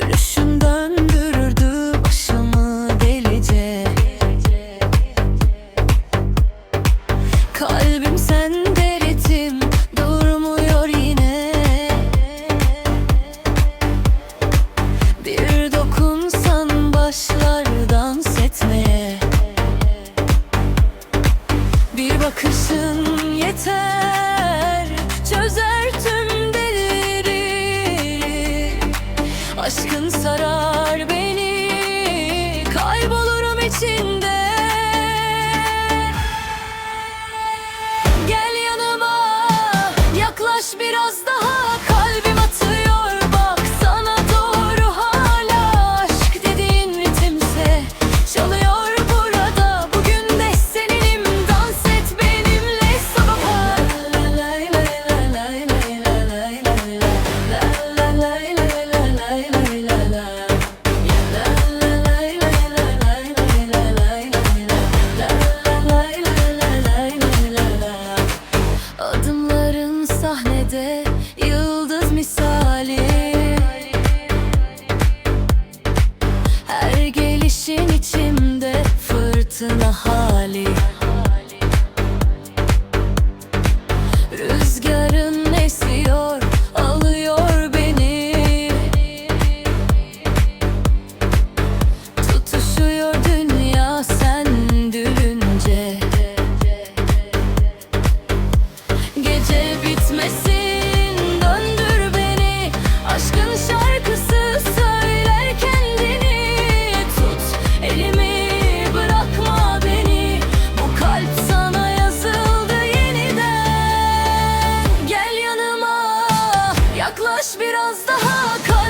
Gülüşün döndürürdü başımı delice. Kalbim sende ritim durmuyor yine. Bir dokunsan başlar dans etmeye Bir bakışın yeter Aşkın sarar beni Kaybolurum içinde. Gel yanıma Yaklaş biraz daha. gecede yıldız misali. Her gelişin içimde fırtına hali. Rüzgarın esiyor alıyor beni. Tutuşuyor dünya sen Gece bitmesin biraz daha kal.